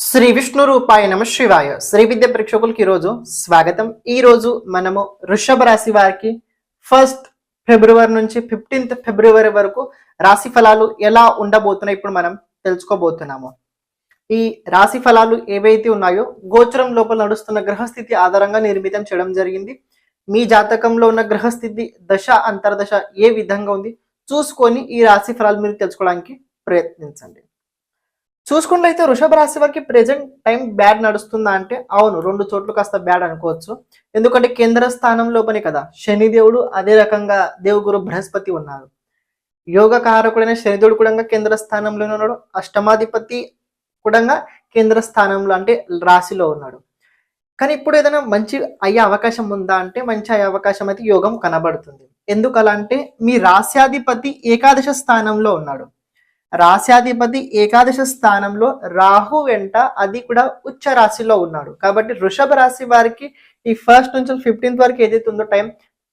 శ్రీ విష్ణు రూపాయ నమ శివాయ. శ్రీ విద్య ప్రేక్షకులకి ఈరోజు స్వాగతం. ఈ రోజు మనము వృషభ రాశి వారికి ఫస్ట్ ఫిబ్రవరి నుంచి ఫిఫ్టీన్త్ ఫిబ్రవరి వరకు రాశి ఫలాలు ఎలా ఉండబోతున్నాయి ఇప్పుడు మనం తెలుసుకోబోతున్నాము. ఈ రాశి ఫలాలు ఏవైతే ఉన్నాయో గోచరం లోపల నడుస్తున్న గ్రహస్థితి ఆధారంగా నిర్మితం చేయడం జరిగింది. మీ జాతకంలో ఉన్న గ్రహస్థితి దశ అంతర్దశ ఏ విధంగా ఉంది? చూసుకొని ఈ రాశి ఫలాలు మీరు తెలుసుకోవడానికి ప్రయత్నించండి. చూసుకున్నట్లయితే వృషభ రాశి వారికి ప్రెజెంట్ టైం బ్యాడ్ నడుస్తుందా అంటే అవును రెండు చోట్ల కాస్త బ్యాడ్ అనుకోవచ్చు. ఎందుకంటే కేంద్ర స్థానంలోపనే కదా శనిదేవుడు అదే రకంగా దేవుగురు బృహస్పతి ఉన్నారు. యోగ కారకుడైన శనిదేవుడు కూడా కేంద్ర స్థానంలోనే ఉన్నాడు. అష్టమాధిపతి కూడా కేంద్ర స్థానంలో అంటే రాశిలో ఉన్నాడు. కానీ ఇప్పుడు ఏదైనా మంచి అయ్యే అవకాశం ఉందా అంటే మంచి అయ్యే అవకాశం అయితే యోగం కనబడుతుంది. ఎందుకలా అంటే మీ రాశ్యాధిపతి ఏకాదశ స్థానంలో ఉన్నాడు. రాశ్యాధిపతి ఏకాదశ స్థానంలో రాహు వెంట అది కూడా ఉచ్చ రాశిలో ఉన్నాడు. కాబట్టి వృషభ రాశి వారికి ఈ ఫస్ట్ నుంచి ఫిఫ్టీన్త్ వరకు ఏదైతే ఉందో టైం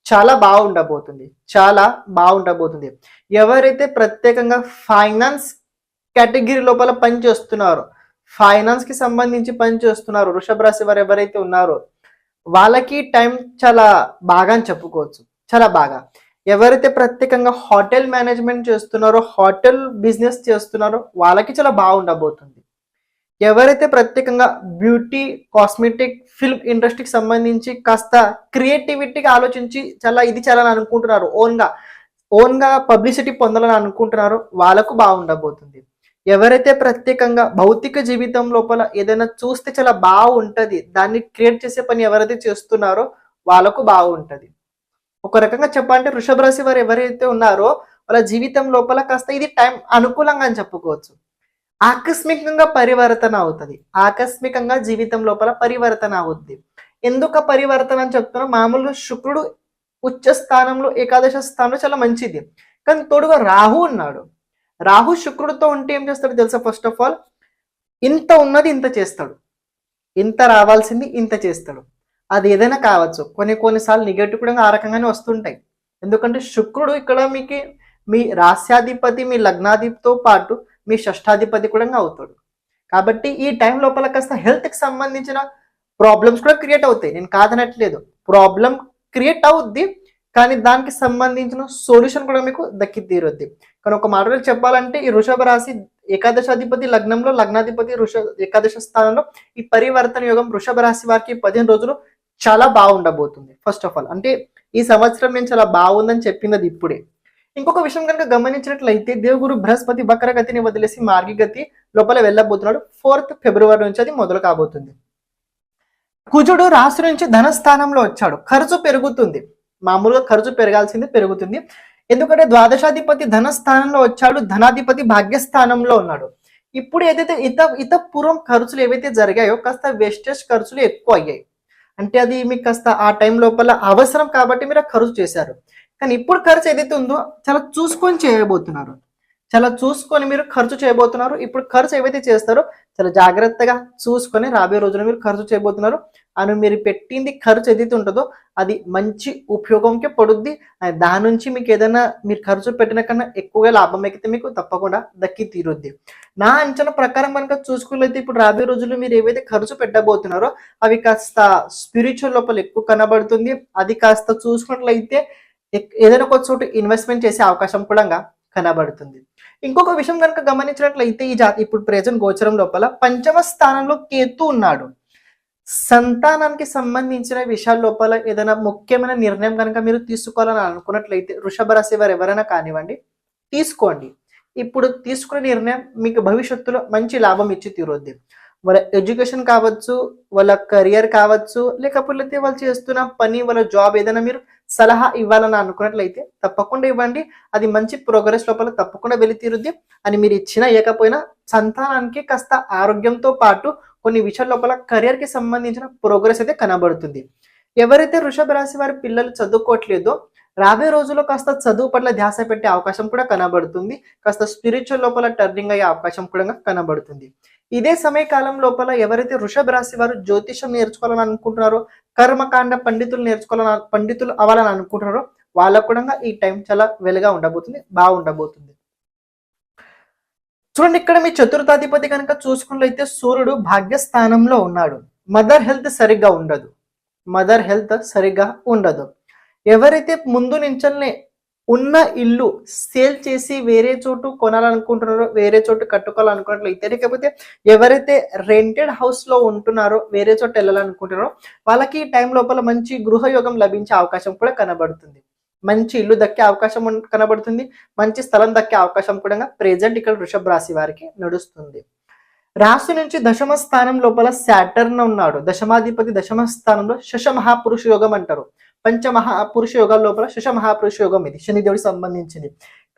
చాలా బాగుండబోతుంది. చాలా బాగుండబోతుంది. ఎవరైతే ప్రత్యేకంగా ఫైనాన్స్ కేటగిరీ లోపల పనిచేస్తున్నారో ఫైనాన్స్కి సంబంధించి పనిచేస్తున్నారు వృషభ రాశి వారు ఎవరైతే ఉన్నారో వాళ్ళకి టైం చాలా బాగా అని చెప్పుకోవచ్చు. చాలా బాగా. ఎవరైతే ప్రత్యేకంగా హోటల్ మేనేజ్మెంట్ చేస్తున్నారో హోటల్ బిజినెస్ చేస్తున్నారో వాళ్ళకి చాలా బాగుండబోతుంది. ఎవరైతే ప్రత్యేకంగా బ్యూటీ కాస్మెటిక్ ఫిల్మ్ ఇండస్ట్రీకి సంబంధించి కాస్త క్రియేటివిటీగా ఆలోచించి చాలా ఇది చేయాలని అనుకుంటున్నారు ఓన్గా ఓన్గా పబ్లిసిటీ పొందాలని అనుకుంటున్నారో వాళ్ళకు బాగుండబోతుంది. ఎవరైతే ప్రత్యేకంగా భౌతిక జీవితం లోపల ఏదైనా చూస్తే చాలా బాగుంటుంది దాన్ని క్రియేట్ చేసే పని ఎవరైతే చేస్తున్నారో వాళ్ళకు బాగుంటుంది. ఒక రకంగా చెప్పాలంటే వృషభ రాశి వారు ఎవరైతే ఉన్నారో వాళ్ళ జీవితం లోపల కాస్త ఇది టైం అనుకూలంగా అని చెప్పుకోవచ్చు. ఆకస్మికంగా పరివర్తన అవుతుంది. ఆకస్మికంగా జీవితం లోపల పరివర్తన అవుద్ది. ఎందుకు పరివర్తన అని చెప్తున్నా? మామూలుగా శుక్రుడు ఉచ్చ స్థానంలో ఏకాదశ స్థానంలో చాలా మంచిది. కానీ తోడుగా రాహు ఉన్నాడు. రాహు శుక్రుడితో ఉంటే ఏం చేస్తాడు తెలుసా? ఫస్ట్ ఆఫ్ ఆల్ ఇంత ఉన్నది ఇంత చేస్తాడు. ఇంత రావాల్సింది ఇంత చేస్తాడు. అది ఏదైనా కావచ్చు. కొన్ని కొన్నిసార్లు నెగటివ్ కూడా ఆ రకంగానే వస్తుంటాయి. ఎందుకంటే శుక్రుడు ఇక్కడ మీకు మీ రాస్యాధిపతి మీ లగ్నాధిపతితో పాటు మీ షష్టాధిపతి కూడా అవుతాడు. కాబట్టి ఈ టైం లోపల కాస్త హెల్త్కి సంబంధించిన ప్రాబ్లమ్స్ కూడా క్రియేట్ అవుతాయి. నేను కాదనట్లేదు. ప్రాబ్లం క్రియేట్ అవుద్ది కానీ దానికి సంబంధించిన సొల్యూషన్ కూడా మీకు దక్కి తీరుద్ది. కానీ ఒక మాటలో చెప్పాలంటే ఈ వృషభ రాశి ఏకాదశాధిపతి లగ్నంలో లగ్నాధిపతి వృష ఏకాదశ స్థానంలో ఈ పరివర్తన యోగం వృషభ రాశి వారికి పదిహేను రోజులు చాలా బాగుండబోతుంది ఫస్ట్ ఆఫ్ ఆల్ అంటే ఈ సంవత్సరం నేను చాలా బాగుందని చెప్పింది ఇప్పుడే. ఇంకొక విషయం కనుక గమనించినట్లయితే దేవగురు బృహస్పతి వక్రగతిని వదిలేసి మార్గగతి లోపల వెళ్ళబోతున్నాడు. ఫోర్త్ ఫిబ్రవరి నుంచి అది మొదలు కాబోతుంది. కుజుడు రాశి నుంచి ధనస్థానంలో వచ్చాడు. ఖర్చు పెరుగుతుంది. మామూలుగా ఖర్చు పెరగాల్సింది పెరుగుతుంది. ఎందుకంటే ద్వాదశాధిపతి ధనస్థానంలో వచ్చాడు ధనాధిపతి భాగ్యస్థానంలో ఉన్నాడు. ఇప్పుడు ఏదైతే ఇత ఇత పూర్వం ఖర్చులు ఏవైతే జరిగాయో కాస్త వేస్టేజ్ ఖర్చులు ఎక్కువ అయ్యాయి అంటే అది మీకు కాస్త ఆ టైం లోపల అవసరం కాబట్టి మీరు ఖర్చు చేశారు. కానీ ఇప్పుడు ఖర్చు ఏదైతే ఉందో చాలా చూసుకొని చేయబోతున్నారు. చాలా చూసుకొని మీరు ఖర్చు చేయబోతున్నారు. ఇప్పుడు ఖర్చు ఏవైతే చేస్తారో చాలా జాగ్రత్తగా చూసుకొని రాబోయే రోజున మీరు ఖర్చు చేయబోతున్నారు. అని మీరు పెట్టింది ఖర్చు ఏదైతే ఉంటుందో అది మంచి ఉపయోగంకే పడుద్ది. దాని నుంచి మీకు ఏదైనా మీరు ఖర్చు పెట్టిన కన్నా ఎక్కువగా లాభం ఎక్కితే మీకు తప్పకుండా దక్కి తీరుద్ది. నా అంచనా ప్రకారం కనుక చూసుకున్నట్లయితే ఇప్పుడు రాబోయే రోజుల్లో మీరు ఏవైతే ఖర్చు పెట్టబోతున్నారో అవి కాస్త స్పిరిచువల్ లోపల ఎక్కువ కనబడుతుంది. అది కాస్త చూసుకున్నట్లయితే ఏదైనా ఒక చోట ఇన్వెస్ట్మెంట్ చేసే అవకాశం కూడా కనబడుతుంది. ఇంకొక విషయం కనుక గమనించినట్లయితే ఈ జాతి ఇప్పుడు ప్రజెంట్ గోచరం లోపల పంచమ స్థానంలో కేతు ఉన్నాడు. సంతానానికి సంబంధించిన విషయాల లోపల ఏదైనా ముఖ్యమైన నిర్ణయం కనుక మీరు తీసుకోవాలని అనుకున్నట్లయితే వృషభ రాశి వారు ఎవరైనా కానివ్వండి తీసుకోండి. ఇప్పుడు తీసుకునే నిర్ణయం మీకు భవిష్యత్తులో మంచి లాభం ఇచ్చి తీరుద్ది. వాళ్ళ ఎడ్యుకేషన్ కావచ్చు వాళ్ళ కెరియర్ కావచ్చు లేకపోతే వాళ్ళు చేస్తున్న పని వాళ్ళ జాబ్ ఏదైనా మీరు సలహా ఇవ్వాలని అనుకున్నట్లయితే తప్పకుండా ఇవ్వండి. అది మంచి ప్రోగ్రెస్ లోపల తప్పకుండా వెళ్ళి తీరుద్ది అని మీరు ఇచ్చినా ఇవ్వకపోయినా సంతానానికి కాస్త ఆరోగ్యంతో పాటు కొన్ని విషయాల లోపల career కి సంబంధించిన ప్రోగ్రెస్ అయితే కనబడుతుంది. ఎవరైతే వృషభ రాశి వారి పిల్లలు చదువుకోవట్లేదో రాబోయే రోజుల్లో కాస్త చదువు పట్ల ధ్యాస పెట్టే అవకాశం కూడా కనబడుతుంది. కాస్త స్పిరిచువల్ లోపల టర్నింగ్ అయ్యే అవకాశం కూడా కనబడుతుంది. ఇదే సమయకాలం లోపల ఎవరైతే వృషభ రాశి వారు జ్యోతిషం నేర్చుకోవాలని అనుకుంటున్నారో కర్మకాండ పండితులు నేర్చుకోవాలని పండితులు అవ్వాలని అనుకుంటున్నారో వాళ్ళకు కూడా ఈ టైం చాలా వెలుగా ఉండబోతుంది బాగుండబోతుంది. చూడండి ఇక్కడ మీ చతుర్థాధిపతి కనుక చూసుకున్నట్లయితే సూర్యుడు భాగ్యస్థానంలో ఉన్నాడు. మదర్ హెల్త్ సరిగ్గా ఉండదు. మదర్ హెల్త్ సరిగ్గా ఉండదు. ఎవరైతే ముందు నుంచల్నే ఉన్న ఇల్లు సేల్ చేసి వేరే చోటు కొనాలనుకుంటున్నారో వేరే చోటు కట్టుకోవాలనుకున్నట్లయితే లేకపోతే ఎవరైతే రెంటెడ్ హౌస్లో ఉంటున్నారో వేరే చోట వెళ్ళాలనుకుంటున్నారో వాళ్ళకి ఈ టైం లోపల మంచి గృహయోగం లభించే అవకాశం కూడా కనబడుతుంది. మంచి ఇల్లు దక్కే అవకాశం కనబడుతుంది. మంచి స్థలం దక్కే అవకాశం కూడా ప్రెజెంట్ ఇక్కడ వృషభ రాశి వారికి నడుస్తుంది. రాశి నుంచి దశమ స్థానం లోపల శాటర్న్ ఉన్నాడు. దశమాధిపతి దశమ స్థానంలో శశ మహాపురుష యోగం అంటారు. పంచమహాపురుష యోగాల లోపల శశ మహాపురుష యోగం ఇది శనిదేవుడికి సంబంధించింది.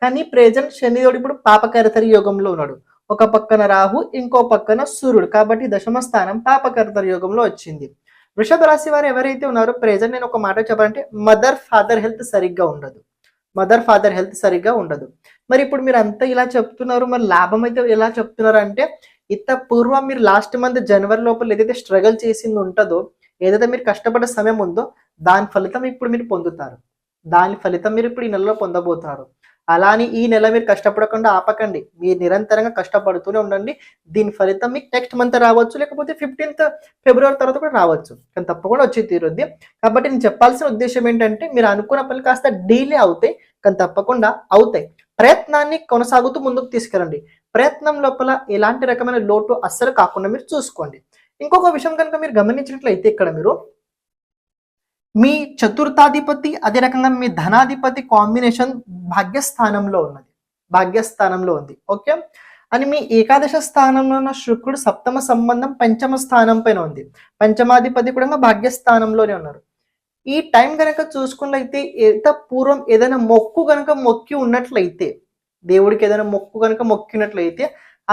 కానీ ప్రెజెంట్ శనిదేవుడు ఇప్పుడు పాపకర్తరి యోగంలో ఉన్నాడు. ఒక పక్కన రాహు ఇంకో పక్కన సూర్యుడు. కాబట్టి దశమ స్థానం పాపకర్తరి యోగంలో వచ్చింది. వృషభ రాశి వారు ఎవరైతే ఉన్నారో ప్రెజెంట్ నేను ఒక మాట చెప్పాలంటే మదర్ ఫాదర్ హెల్త్ సరిగ్గా ఉండదు. మదర్ ఫాదర్ హెల్త్ సరిగ్గా ఉండదు. మరి ఇప్పుడు మీరు అంతా ఇలా చెప్తున్నారు మరి లాభం అయితే ఎలా చెప్తున్నారు అంటే ఇంత పూర్వం మీరు లాస్ట్ మంత్ జనవరి లోపల ఏదైతే స్ట్రగుల్ చేసింది ఉంటుందో ఏదైతే మీరు కష్టపడ్డ సమయం ఉందో దాని ఫలితం ఇప్పుడు మీరు పొందుతారు. దాని ఫలితం మీరు ఇప్పుడు ఈ నెలలో పొందబోతున్నారు అలాని ఈ నెల మీరు కష్టపడకుండా ఆపకండి. మీరు నిరంతరంగా కష్టపడుతూనే ఉండండి. దీని ఫలితం మీకు నెక్స్ట్ మంత్ రావచ్చు లేకపోతే ఫిఫ్టీన్త్ ఫిబ్రవరి తర్వాత కూడా రావచ్చు. కానీ తప్పకుండా వచ్చి తీరుద్ది కాబట్టి నేను చెప్పాల్సిన ఉద్దేశం ఏంటంటే మీరు అనుకున్న పనులు కాస్త డీలే అవుతాయి కానీ తప్పకుండా అవుతాయి. ప్రయత్నాన్ని కొనసాగుతూ ముందుకు తీసుకెళ్ళండి. ప్రయత్నం లోపల ఎలాంటి రకమైన లోటు అస్సలు కాకుండా మీరు చూసుకోండి. ఇంకొక విషయం కనుక మీరు గమనించినట్లయితే ఇక్కడ మీరు మీ చతుర్థాధిపతి అదే రకంగా మీ ధనాధిపతి కాంబినేషన్ భాగ్యస్థానంలో ఉన్నది. భాగ్యస్థానంలో ఉంది. ఓకే? అని మీ ఏకాదశ స్థానంలో ఉన్న శుక్రుడు సప్తమ సంబంధం పంచమ స్థానం పైన ఉంది. పంచమాధిపతి కూడా భాగ్యస్థానంలోనే ఉన్నారు. ఈ టైం కనుక చూసుకున్నట్లయితే ఎంత పూర్వం ఏదైనా మొక్కు కనుక మొక్కి ఉన్నట్లయితే దేవుడికి ఏదైనా మొక్కు కనుక మొక్కినట్లయితే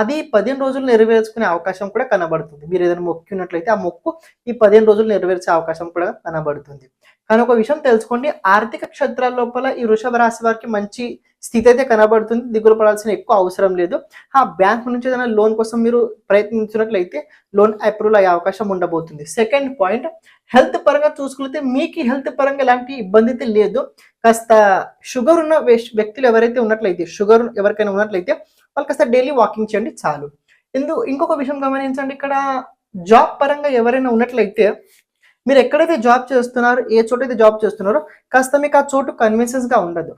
అది పదిహేను రోజులు నెరవేర్చుకునే అవకాశం కూడా కనబడుతుంది. మీరు ఏదైనా మొక్కున్నట్లయితే ఆ మొక్కు ఈ పదిహేను రోజులు నెరవేర్చే అవకాశం కూడా కనబడుతుంది. కానీ ఒక విషయం తెలుసుకోండి ఆర్థిక క్షేత్రాల లోపల ఈ వృషభ రాశి వారికి మంచి స్థితి అయితే కనబడుతుంది. దిగులు పడాల్సిన ఎక్కువ అవసరం లేదు. ఆ బ్యాంక్ నుంచి ఏదైనా లోన్ కోసం మీరు ప్రయత్నించినట్లయితే లోన్ అప్రూవల్ అయ్యే అవకాశం ఉండబోతుంది. సెకండ్ పాయింట్ హెల్త్ పరంగా చూసుకుంటే మీకు హెల్త్ పరంగా ఎలాంటి ఇబ్బంది అయితే లేదు. కాస్త షుగర్ ఉన్న వ్యక్తులు ఎవరైతే ఉన్నట్లయితే షుగర్ ఎవరికైనా ఉన్నట్లయితే వాళ్ళు కాస్త డైలీ వాకింగ్ చేయండి చాలు. ఎందు ఇంకొక విషయం గమనించండి ఇక్కడ జాబ్ పరంగా ఎవరైనా ఉన్నట్లయితే మీరు ఎక్కడైతే జాబ్ చేస్తున్నారో ఏ చోట అయితే జాబ్ చేస్తున్నారో కాస్త మీకు ఆ చోటు కన్విన్సెన్స్గా గా ఉండదు.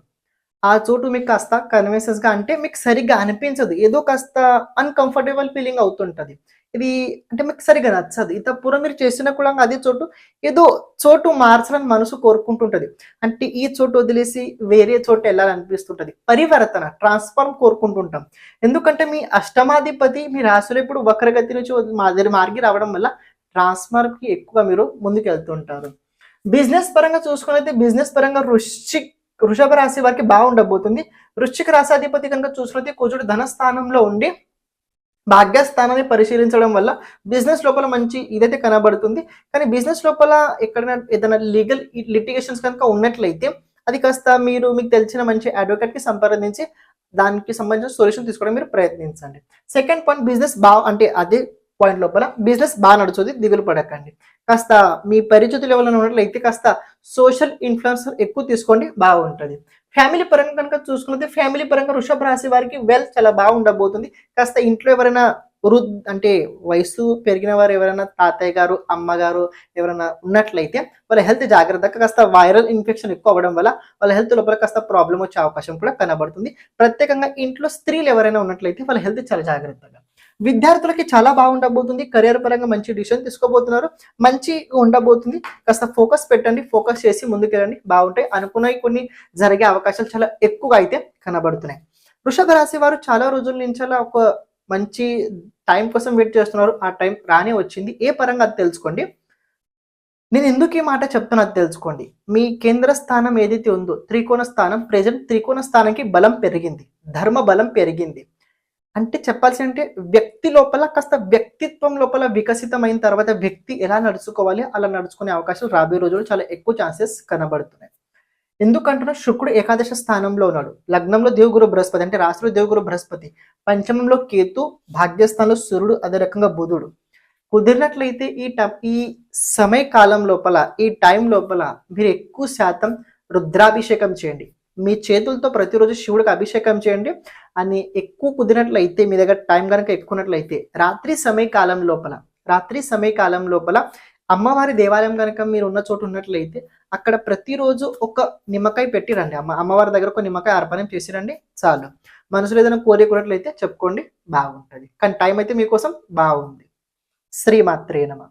ఆ చోటు మీకు కాస్త కన్విన్సెన్స్గా గా అంటే మీకు సరిగ్గా అనిపించదు. ఏదో కాస్త అన్కంఫర్టబుల్ ఫీలింగ్ అవుతుంటది. ఇది అంటే మీకు సరిగా నచ్చదు. ఇంత పూర్వం మీరు చేసిన కూడా అదే చోటు ఏదో చోటు మార్చాలని మనసు కోరుకుంటుంటది. అంటే ఈ చోటు వదిలేసి వేరే చోటు వెళ్ళాలనిపిస్తుంటది. పరివర్తన ట్రాన్స్ఫార్మ్ కోరుకుంటుంటాం. ఎందుకంటే మీ అష్టమాధిపతి మీ రాశిలో ఇప్పుడు వక్రగతి నుంచి మాదిరి మార్గి రావడం వల్ల ట్రాన్స్ఫార్మ్కి ఎక్కువ మీరు ముందుకు వెళ్తుంటారు బిజినెస్ పరంగా చూసుకున్నైతే బిజినెస్ పరంగా రుచి వృషభ రాశి వారికి బాగుండబోతుంది. వృశ్చిక రాశాధిపతి కనుక చూసుకున్నైతే కుజుడు ధన స్థానంలో ఉండి భాగ్యస్థానాన్ని పరిశీలించడం వల్ల బిజినెస్ లోపల మంచి ఇదైతే కనబడుతుంది. కానీ బిజినెస్ లోపల ఎక్కడైనా ఏదైనా లీగల్ లిటిగేషన్స్ కనుక ఉన్నట్లయితే అది కాస్త మీరు మీకు తెలిసిన మంచి అడ్వకేట్కి సంప్రదించి దానికి సంబంధించిన సొల్యూషన్ తీసుకోవడం మీరు ప్రయత్నించండి. సెకండ్ పాయింట్ బిజినెస్ బాగా అంటే అదే పాయింట్ లోపల బిజినెస్ బాగా నడుచుంది దిగులు పడకండి. కాస్త మీ పరిచితులు ఎవరైనా ఉన్నట్లయితే కాస్త సోషల్ ఇన్ఫ్లుయెన్స్ ఎక్కువ తీసుకోండి బాగుంటుంది. ఫ్యామిలీ పరంగా కనుక చూసుకుంటే ఫ్యామిలీ పరంగా వృషభ రాశి వారికి వెల్త్ చాలా బాగుండబోతుంది కాస్త ఇంట్లో ఎవరైనా వృద్ అంటే వయసు పెరిగిన వారు ఎవరైనా తాతయ్య గారు అమ్మగారు ఎవరైనా ఉన్నట్లయితే వాళ్ళ హెల్త్ జాగ్రత్తగా కాస్త వైరల్ ఇన్ఫెక్షన్ ఎక్కువ అవ్వడం వల్ల వాళ్ళ హెల్త్ లోపల కాస్త ప్రాబ్లం వచ్చే అవకాశం కూడా కనబడుతుంది. ప్రత్యేకంగా ఇంట్లో స్త్రీలు ఎవరైనా ఉన్నట్లయితే వాళ్ళ హెల్త్ చాలా జాగ్రత్తగా. విద్యార్థులకి చాలా బాగుండబోతుంది. కెరియర్ పరంగా మంచి డిసిషన్ తీసుకోబోతున్నారు. మంచి ఉండబోతుంది. కాస్త ఫోకస్ పెట్టండి. ఫోకస్ చేసి ముందుకెళ్ళండి. బాగుంటాయి. అనుకున్నవి కొన్ని జరిగే అవకాశాలు చాలా ఎక్కువగా అయితే కనబడుతున్నాయి. వృషభ రాశి వారు చాలా రోజుల నుంచి అలా ఒక మంచి టైం కోసం వెయిట్ చేస్తున్నారు. ఆ టైం రానే వచ్చింది. ఏ పరంగా అది తెలుసుకోండి. నేను ఎందుకు ఈ మాట చెప్తున్నా అది తెలుసుకోండి. మీ కేంద్ర స్థానం ఏదైతే ఉందో త్రికోణ స్థానం ప్రజెంట్ త్రికోణ స్థానంకి బలం పెరిగింది. ధర్మ బలం పెరిగింది. అంటే చెప్పాల్సి అంటే వ్యక్తి లోపల కాస్త వ్యక్తిత్వం లోపల వికసితమైన తర్వాత వ్యక్తి ఎలా నడుచుకోవాలి అలా నడుచుకునే అవకాశాలు రాబోయే రోజుల్లో చాలా ఎక్కువ ఛాన్సెస్ కనబడుతున్నాయి. ఎందుకంటున్నా శుక్రుడు ఏకాదశ స్థానంలో ఉన్నాడు. లగ్నంలో దేవుగురు బృహస్పతి అంటే రాశిలో దేవుగురు బృహస్పతి. పంచమంలో కేతు భాగ్యస్థానంలో సూర్యుడు అదే రకంగా బుధుడు. కుదిరినట్లయితే ఈ ట- ఈ సమయ కాలం లోపల ఈ టైం లోపల మీరు ఎక్కువ శాతం రుద్రాభిషేకం చేయండి. మీ చేతులతో ప్రతిరోజు శివుడికి అభిషేకం చేయండి. అని ఎక్కువ కుదిరినట్లయితే మీ దగ్గర టైం కనుక ఎక్కువనట్లయితే రాత్రి సమయకాలం లోపల రాత్రి సమయకాలం లోపల అమ్మవారి దేవాలయం కనుక మీరు ఉన్న చోటు ఉన్నట్లయితే అక్కడ ప్రతిరోజు ఒక నిమ్మకాయ పెట్టి రండి. అమ్మ అమ్మవారి దగ్గర ఒక నిమ్మకాయ అర్పణం చేసి రండి. చాలు. మనసులో ఏదైనా కోరిక ఉన్నట్లయితే చెప్పుకోండి. బాగుంటుంది. కానీ టైం అయితే మీకోసం బాగుంది. శ్రీమాత్రే నమ.